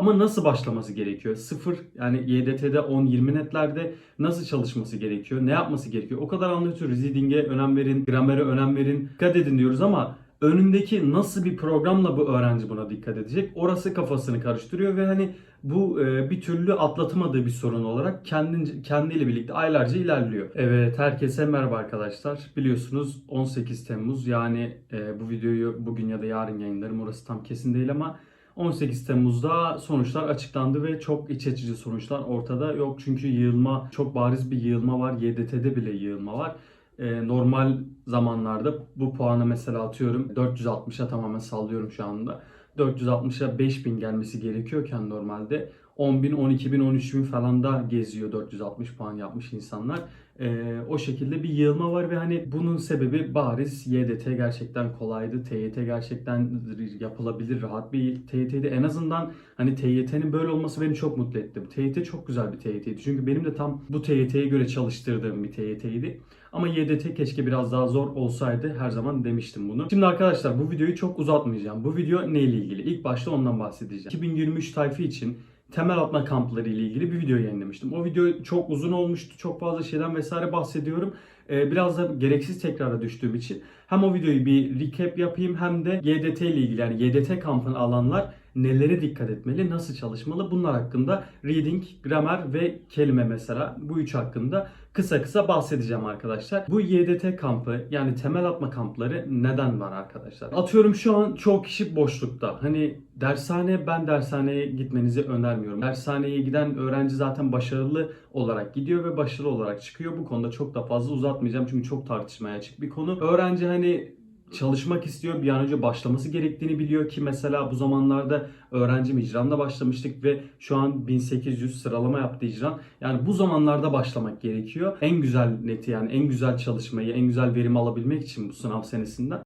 Ama nasıl başlaması gerekiyor? Sıfır yani YDT'de 10-20 netlerde nasıl çalışması gerekiyor? Ne yapması gerekiyor? O kadar anlatıyoruz. Reading'e önem verin, gramere önem verin. Dikkat edin diyoruz ama önündeki nasıl bir programla bu öğrenci buna dikkat edecek? Orası kafasını karıştırıyor ve hani bu e, bir türlü atlatamadığı bir sorun olarak kendince, kendiyle birlikte aylarca ilerliyor. Evet herkese merhaba arkadaşlar. Biliyorsunuz 18 Temmuz yani e, bu videoyu bugün ya da yarın yayınlarım orası tam kesin değil ama 18 Temmuz'da sonuçlar açıklandı ve çok iç açıcı sonuçlar ortada yok. Çünkü yığılma, çok bariz bir yığılma var. YDT'de bile yığılma var. Ee, normal zamanlarda bu puanı mesela atıyorum 460'a tamamen sallıyorum şu anda. 460'a 5000 gelmesi gerekiyorken normalde 10.000, 12.000, 13.000 falan da geziyor 460 puan yapmış insanlar. Ee, o şekilde bir yığılma var ve hani bunun sebebi bariz YDT gerçekten kolaydı. TYT gerçekten yapılabilir rahat bir TYT'ydi. En azından hani TYT'nin böyle olması beni çok mutlu etti. TYT çok güzel bir TYT'ydi. Çünkü benim de tam bu TYT'ye göre çalıştırdığım bir TYT'ydi. Ama YDT keşke biraz daha zor olsaydı. Her zaman demiştim bunu. Şimdi arkadaşlar bu videoyu çok uzatmayacağım. Bu video neyle ilgili? İlk başta ondan bahsedeceğim. 2023 tayfı için temel atma kampları ile ilgili bir video yayınlamıştım. O video çok uzun olmuştu. Çok fazla şeyden vesaire bahsediyorum. Ee, biraz da gereksiz tekrara düştüğüm için hem o videoyu bir recap yapayım hem de YDT ile ilgili yani YDT kampını alanlar nelere dikkat etmeli, nasıl çalışmalı bunlar hakkında reading, gramer ve kelime mesela bu üç hakkında kısa kısa bahsedeceğim arkadaşlar. Bu YDT kampı yani temel atma kampları neden var arkadaşlar? Atıyorum şu an çoğu kişi boşlukta. Hani dershane ben dershaneye gitmenizi önermiyorum. Dershaneye giden öğrenci zaten başarılı olarak gidiyor ve başarılı olarak çıkıyor. Bu konuda çok da fazla uzatmayacağım çünkü çok tartışmaya açık bir konu. Öğrenci hani çalışmak istiyor. Bir an önce başlaması gerektiğini biliyor ki mesela bu zamanlarda öğrencim icranla başlamıştık ve şu an 1800 sıralama yaptı icran. Yani bu zamanlarda başlamak gerekiyor. En güzel neti yani en güzel çalışmayı, en güzel verim alabilmek için bu sınav senesinden.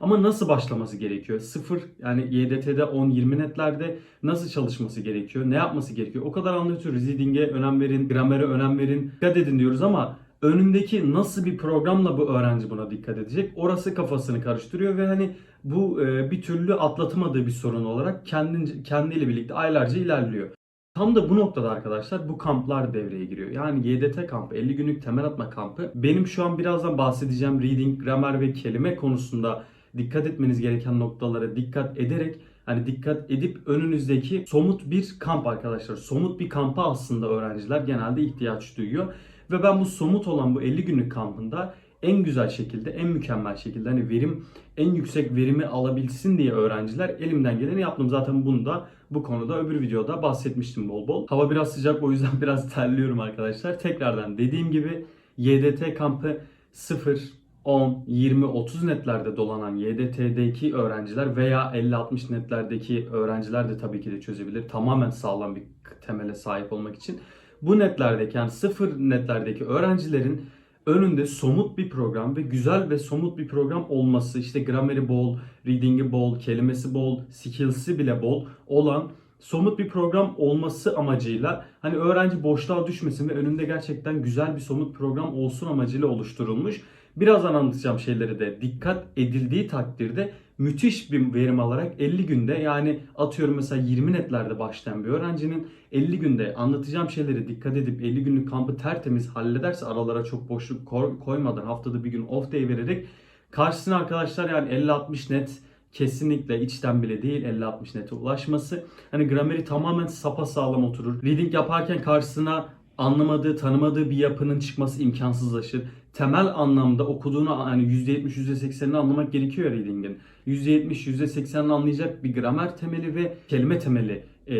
Ama nasıl başlaması gerekiyor? Sıfır yani YDT'de 10-20 netlerde nasıl çalışması gerekiyor? Ne yapması gerekiyor? O kadar anlatıyoruz. Reading'e önem verin, gramere önem verin. Dikkat edin diyoruz ama önündeki nasıl bir programla bu öğrenci buna dikkat edecek? Orası kafasını karıştırıyor ve hani bu e, bir türlü atlatamadığı bir sorun olarak kendince, kendiyle birlikte aylarca ilerliyor. Tam da bu noktada arkadaşlar bu kamplar devreye giriyor. Yani YDT kampı, 50 günlük temel atma kampı. Benim şu an birazdan bahsedeceğim reading, gramer ve kelime konusunda dikkat etmeniz gereken noktalara dikkat ederek hani dikkat edip önünüzdeki somut bir kamp arkadaşlar. Somut bir kampa aslında öğrenciler genelde ihtiyaç duyuyor. Ve ben bu somut olan bu 50 günlük kampında en güzel şekilde, en mükemmel şekilde hani verim, en yüksek verimi alabilsin diye öğrenciler elimden geleni yaptım. Zaten bunu da bu konuda öbür videoda bahsetmiştim bol bol. Hava biraz sıcak o yüzden biraz terliyorum arkadaşlar. Tekrardan dediğim gibi YDT kampı 0, 10, 20, 30 netlerde dolanan YDT'deki öğrenciler veya 50-60 netlerdeki öğrenciler de tabii ki de çözebilir. Tamamen sağlam bir temele sahip olmak için. Bu netlerdeki yani sıfır netlerdeki öğrencilerin önünde somut bir program ve güzel ve somut bir program olması işte grameri bol, reading'i bol, kelimesi bol, skills'i bile bol olan somut bir program olması amacıyla hani öğrenci boşluğa düşmesin ve önünde gerçekten güzel bir somut program olsun amacıyla oluşturulmuş. Birazdan anlatacağım şeyleri de dikkat edildiği takdirde müthiş bir verim alarak 50 günde yani atıyorum mesela 20 netlerde başlayan bir öğrencinin 50 günde anlatacağım şeyleri dikkat edip 50 günlük kampı tertemiz hallederse aralara çok boşluk koymadan haftada bir gün off day vererek karşısına arkadaşlar yani 50-60 net kesinlikle içten bile değil 50-60 nete ulaşması. Hani grameri tamamen sapa sağlam oturur. Reading yaparken karşısına anlamadığı, tanımadığı bir yapının çıkması imkansızlaşır. Temel anlamda okuduğunu hani %70, %80'ini anlamak gerekiyor ya reading'in. %70, %80'ini anlayacak bir gramer temeli ve kelime temeli e,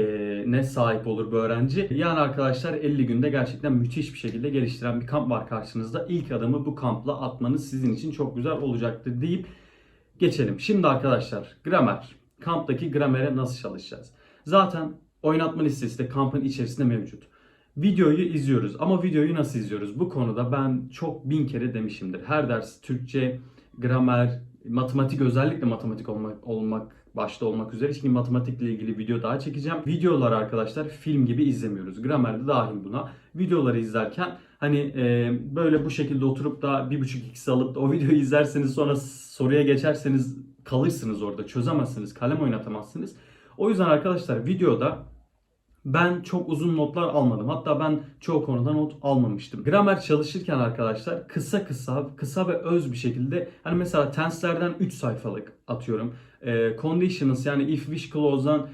ne sahip olur bu öğrenci. Yani arkadaşlar 50 günde gerçekten müthiş bir şekilde geliştiren bir kamp var karşınızda. İlk adımı bu kampla atmanız sizin için çok güzel olacaktır deyip geçelim. Şimdi arkadaşlar gramer. Kamptaki gramere nasıl çalışacağız? Zaten oynatma listesi de kampın içerisinde mevcut. Videoyu izliyoruz ama videoyu nasıl izliyoruz? Bu konuda ben çok bin kere demişimdir. Her ders Türkçe, gramer, matematik özellikle matematik olmak, olmak başta olmak üzere. Şimdi matematikle ilgili video daha çekeceğim. Videoları arkadaşlar film gibi izlemiyoruz. Gramer de dahil buna. Videoları izlerken hani e, böyle bu şekilde oturup da bir buçuk ikisi alıp da o videoyu izlerseniz sonra soruya geçerseniz kalırsınız orada. Çözemezsiniz. Kalem oynatamazsınız. O yüzden arkadaşlar videoda ben çok uzun notlar almadım. Hatta ben çoğu konuda not almamıştım. Gramer çalışırken arkadaşlar kısa kısa, kısa ve öz bir şekilde hani mesela tense'lerden 3 sayfalık atıyorum. E, conditions yani if wish clause'dan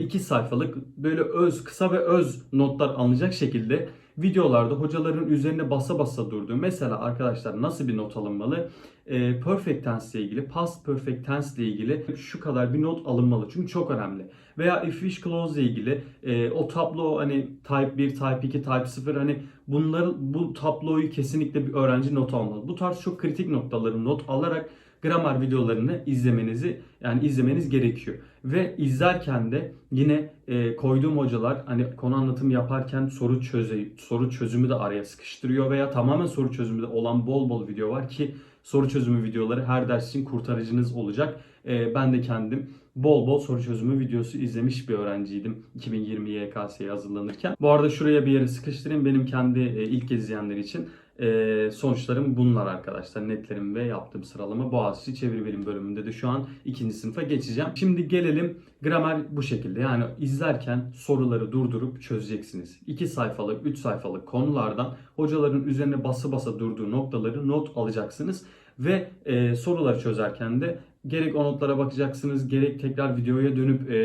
2 sayfalık böyle öz, kısa ve öz notlar alınacak şekilde videolarda hocaların üzerine basa basa durduğu mesela arkadaşlar nasıl bir not alınmalı? E, perfect tense ile ilgili, past perfect tense ile ilgili şu kadar bir not alınmalı. Çünkü çok önemli. Veya if wish clause ile ilgili e, o tablo hani type 1, type 2, type 0 hani bunları bu tabloyu kesinlikle bir öğrenci not almalı. Bu tarz çok kritik noktaları not alarak gramer videolarını izlemenizi yani izlemeniz gerekiyor. Ve izlerken de yine e, koyduğum hocalar hani konu anlatımı yaparken soru çözü soru çözümü de araya sıkıştırıyor veya tamamen soru çözümü de olan bol bol video var ki soru çözümü videoları her ders için kurtarıcınız olacak. E, ben de kendim bol bol soru çözümü videosu izlemiş bir öğrenciydim 2020 YKS'ye hazırlanırken. Bu arada şuraya bir yere sıkıştırayım benim kendi e, ilk izleyenler için. Ee, sonuçlarım bunlar arkadaşlar. Netlerim ve yaptığım sıralama Boğaziçi Çeviri Bilim bölümünde de şu an ikinci sınıfa geçeceğim. Şimdi gelelim gramer bu şekilde. Yani izlerken soruları durdurup çözeceksiniz. 2 sayfalık, 3 sayfalık konulardan hocaların üzerine basa basa durduğu noktaları not alacaksınız. Ve e, soruları çözerken de gerek o notlara bakacaksınız, gerek tekrar videoya dönüp e,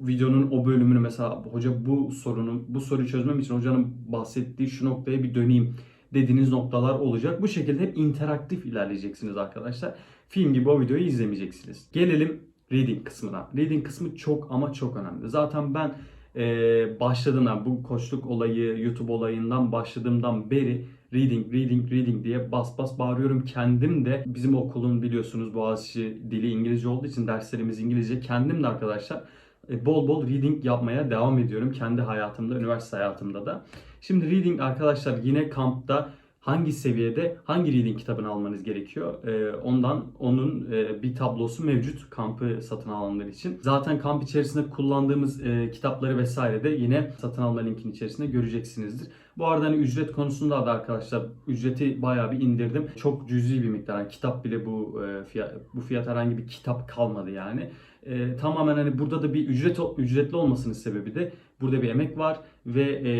videonun o bölümünü mesela hoca bu sorunu bu soruyu çözmem için hocanın bahsettiği şu noktaya bir döneyim dediğiniz noktalar olacak. Bu şekilde hep interaktif ilerleyeceksiniz arkadaşlar. Film gibi o videoyu izlemeyeceksiniz. Gelelim reading kısmına. Reading kısmı çok ama çok önemli. Zaten ben e, başladığımdan bu koçluk olayı, YouTube olayından başladığımdan beri reading, reading, reading diye bas bas bağırıyorum. Kendim de bizim okulun biliyorsunuz Boğaziçi dili İngilizce olduğu için derslerimiz İngilizce. Kendim de arkadaşlar bol bol reading yapmaya devam ediyorum. Kendi hayatımda, üniversite hayatımda da. Şimdi reading arkadaşlar yine kampta hangi seviyede hangi reading kitabını almanız gerekiyor. Ee, ondan onun e, bir tablosu mevcut kampı satın alanlar için. Zaten kamp içerisinde kullandığımız e, kitapları vesaire de yine satın alma linkin içerisinde göreceksinizdir. Bu arada hani ücret konusunda da arkadaşlar ücreti bayağı bir indirdim. Çok cüzi bir miktar. Yani kitap bile bu e, fiyat bu fiyat herhangi bir kitap kalmadı yani. E, tamamen hani burada da bir ücret ücretli olmasının sebebi de burada bir emek var ve e,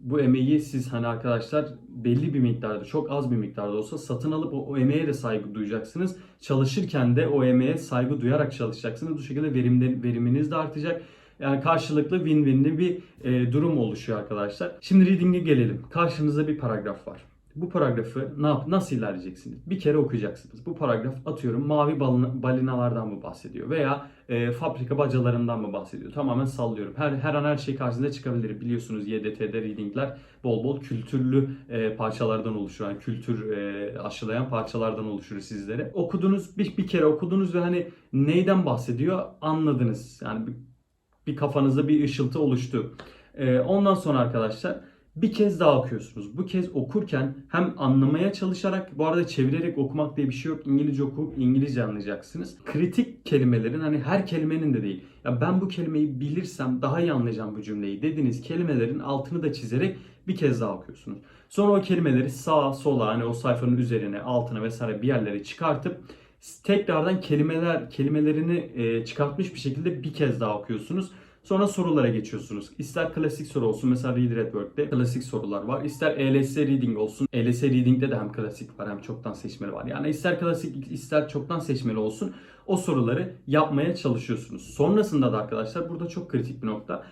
bu emeği siz hani arkadaşlar belli bir miktarda çok az bir miktarda olsa satın alıp o, o emeğe de saygı duyacaksınız. Çalışırken de o emeğe saygı duyarak çalışacaksınız. Bu şekilde verimde, veriminiz de artacak. Yani karşılıklı win-win'li bir e, durum oluşuyor arkadaşlar. Şimdi reading'e gelelim. Karşınızda bir paragraf var. Bu paragrafı ne yap nasıl ilerleyeceksiniz? Bir kere okuyacaksınız. Bu paragraf atıyorum mavi balina, balinalardan mı bahsediyor veya e, fabrika bacalarından mı bahsediyor? Tamamen sallıyorum. Her her an her şey karşınıza çıkabilir. Biliyorsunuz YDT'de readingler bol bol kültürlü e, parçalardan oluşur. Yani kültür e, aşılayan parçalardan oluşur sizlere. Okudunuz bir, bir kere okudunuz ve hani neyden bahsediyor anladınız. Yani bir, kafanızda bir ışıltı oluştu. E, ondan sonra arkadaşlar bir kez daha okuyorsunuz. Bu kez okurken hem anlamaya çalışarak, bu arada çevirerek okumak diye bir şey yok. İngilizce okup İngilizce anlayacaksınız. Kritik kelimelerin hani her kelimenin de değil. Ya ben bu kelimeyi bilirsem daha iyi anlayacağım bu cümleyi dediğiniz kelimelerin altını da çizerek bir kez daha okuyorsunuz. Sonra o kelimeleri sağa sola hani o sayfanın üzerine, altına vesaire bir yerlere çıkartıp tekrardan kelimeler kelimelerini çıkartmış bir şekilde bir kez daha okuyorsunuz. Sonra sorulara geçiyorsunuz. İster klasik soru olsun mesela Reader at Work'te klasik sorular var. İster ELS Reading olsun. ELS Reading'de de hem klasik var hem çoktan seçmeli var. Yani ister klasik ister çoktan seçmeli olsun. O soruları yapmaya çalışıyorsunuz. Sonrasında da arkadaşlar burada çok kritik bir nokta.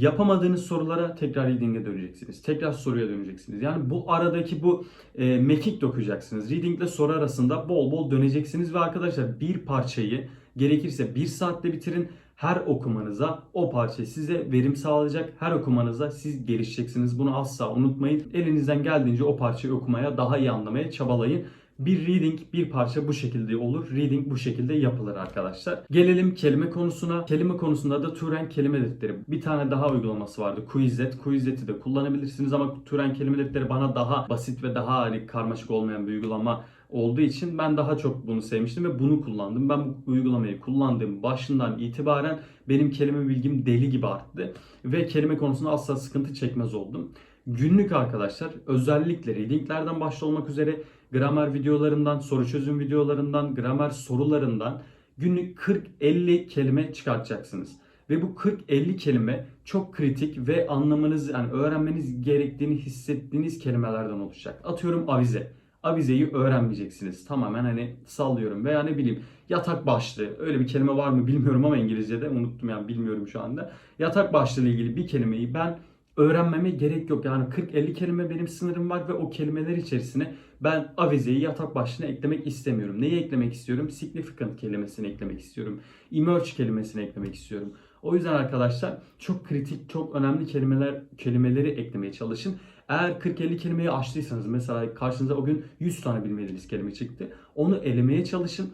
Yapamadığınız sorulara tekrar reading'e döneceksiniz. Tekrar soruya döneceksiniz. Yani bu aradaki bu e, mekik dokuyacaksınız. Reading ile soru arasında bol bol döneceksiniz ve arkadaşlar bir parçayı gerekirse bir saatte bitirin her okumanıza o parça size verim sağlayacak. Her okumanıza siz gelişeceksiniz. Bunu asla unutmayın. Elinizden geldiğince o parçayı okumaya, daha iyi anlamaya çabalayın. Bir reading bir parça bu şekilde olur. Reading bu şekilde yapılır arkadaşlar. Gelelim kelime konusuna. Kelime konusunda da Turing kelime defteri. Bir tane daha uygulaması vardı. Quizlet. Quizlet'i de kullanabilirsiniz ama Turing kelime defteri bana daha basit ve daha hani karmaşık olmayan bir uygulama olduğu için ben daha çok bunu sevmiştim ve bunu kullandım. Ben bu uygulamayı kullandığım başından itibaren benim kelime bilgim deli gibi arttı ve kelime konusunda asla sıkıntı çekmez oldum. Günlük arkadaşlar özellikle readinglerden başta olmak üzere gramer videolarından, soru çözüm videolarından, gramer sorularından günlük 40-50 kelime çıkartacaksınız. Ve bu 40-50 kelime çok kritik ve anlamanız yani öğrenmeniz gerektiğini hissettiğiniz kelimelerden oluşacak. Atıyorum avize. Avizeyi öğrenmeyeceksiniz. Tamamen hani sallıyorum veya ne bileyim yatak başlığı. Öyle bir kelime var mı bilmiyorum ama İngilizce'de unuttum yani bilmiyorum şu anda. Yatak başlığı ile ilgili bir kelimeyi ben öğrenmeme gerek yok. Yani 40-50 kelime benim sınırım var ve o kelimeler içerisine ben avizeyi yatak başlığına eklemek istemiyorum. Neyi eklemek istiyorum? Significant kelimesini eklemek istiyorum. Emerge kelimesini eklemek istiyorum. O yüzden arkadaşlar çok kritik, çok önemli kelimeler kelimeleri eklemeye çalışın. Eğer 40-50 kelimeyi aştıysanız mesela karşınıza o gün 100 tane bilmediğiniz kelime çıktı. Onu elemeye çalışın.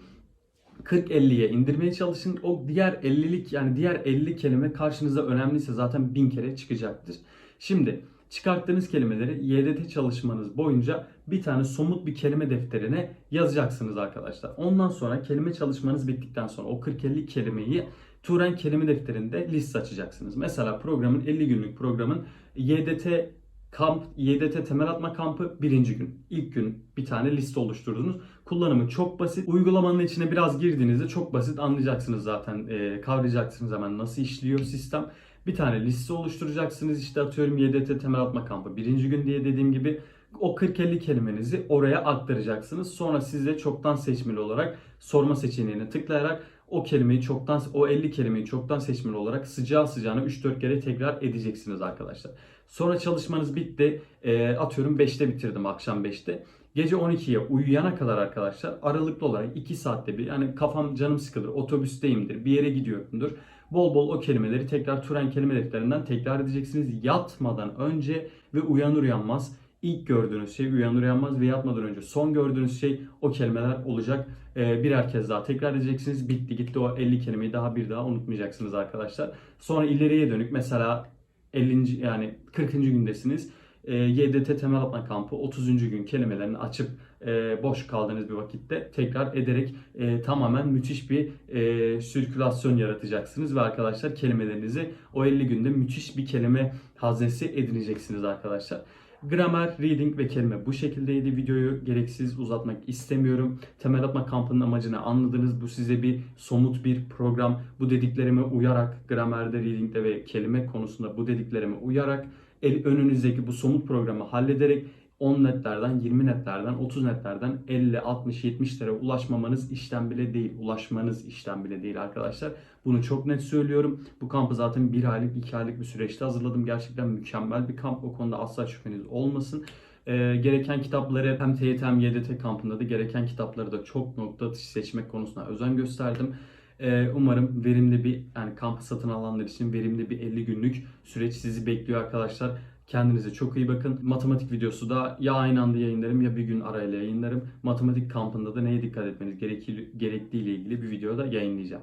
40-50'ye indirmeye çalışın. O diğer 50'lik yani diğer 50 kelime karşınıza önemliyse zaten 1000 kere çıkacaktır. Şimdi çıkarttığınız kelimeleri YDT çalışmanız boyunca bir tane somut bir kelime defterine yazacaksınız arkadaşlar. Ondan sonra kelime çalışmanız bittikten sonra o 40-50 kelimeyi Turen kelime defterinde liste açacaksınız. Mesela programın 50 günlük programın YDT kamp, YDT temel atma kampı birinci gün. İlk gün bir tane liste oluşturdunuz. Kullanımı çok basit. Uygulamanın içine biraz girdiğinizde çok basit anlayacaksınız zaten. E, kavrayacaksınız hemen nasıl işliyor sistem. Bir tane liste oluşturacaksınız. İşte atıyorum YDT temel atma kampı birinci gün diye dediğim gibi o 40-50 kelimenizi oraya aktaracaksınız. Sonra size çoktan seçmeli olarak sorma seçeneğine tıklayarak o kelimeyi çoktan o 50 kelimeyi çoktan seçmeli olarak sıcağı sıcağına 3-4 kere tekrar edeceksiniz arkadaşlar. Sonra çalışmanız bitti. E, atıyorum 5'te bitirdim akşam 5'te. Gece 12'ye uyuyana kadar arkadaşlar aralıklı olarak 2 saatte bir yani kafam canım sıkılır otobüsteyimdir bir yere gidiyorumdur. Bol bol o kelimeleri tekrar Turen kelime defterinden tekrar edeceksiniz yatmadan önce ve uyanır uyanmaz ilk gördüğünüz şey uyanır uyanmaz ve yatmadan önce son gördüğünüz şey o kelimeler olacak. Ee, birer kez daha tekrar edeceksiniz. Bitti gitti o 50 kelimeyi daha bir daha unutmayacaksınız arkadaşlar. Sonra ileriye dönük mesela 50. yani 40. gündesiniz. E, YDT temel atma kampı 30. gün kelimelerini açıp e, boş kaldığınız bir vakitte tekrar ederek e, tamamen müthiş bir e, sirkülasyon yaratacaksınız ve arkadaşlar kelimelerinizi o 50 günde müthiş bir kelime haznesi edineceksiniz arkadaşlar. Gramer, reading ve kelime bu şekildeydi. Videoyu gereksiz uzatmak istemiyorum. Temel atma kampının amacını anladınız. Bu size bir somut bir program. Bu dediklerime uyarak gramerde, readingde ve kelime konusunda bu dediklerime uyarak el, önünüzdeki bu somut programı hallederek 10 netlerden, 20 netlerden, 30 netlerden 50, 60, 70'lere ulaşmamanız işten bile değil. Ulaşmanız işten bile değil arkadaşlar. Bunu çok net söylüyorum. Bu kampı zaten 1 aylık, 2 aylık bir süreçte hazırladım. Gerçekten mükemmel bir kamp. O konuda asla şüpheniz olmasın. Ee, gereken kitapları hem TYT hem YDT kampında da gereken kitapları da çok nokta atışı seçmek konusunda özen gösterdim. Ee, umarım verimli bir yani kampı satın alanlar için verimli bir 50 günlük süreç sizi bekliyor arkadaşlar. Kendinize çok iyi bakın. Matematik videosu da ya aynı anda yayınlarım ya bir gün arayla yayınlarım. Matematik kampında da neye dikkat etmeniz gerektiği ile ilgili bir video da yayınlayacağım.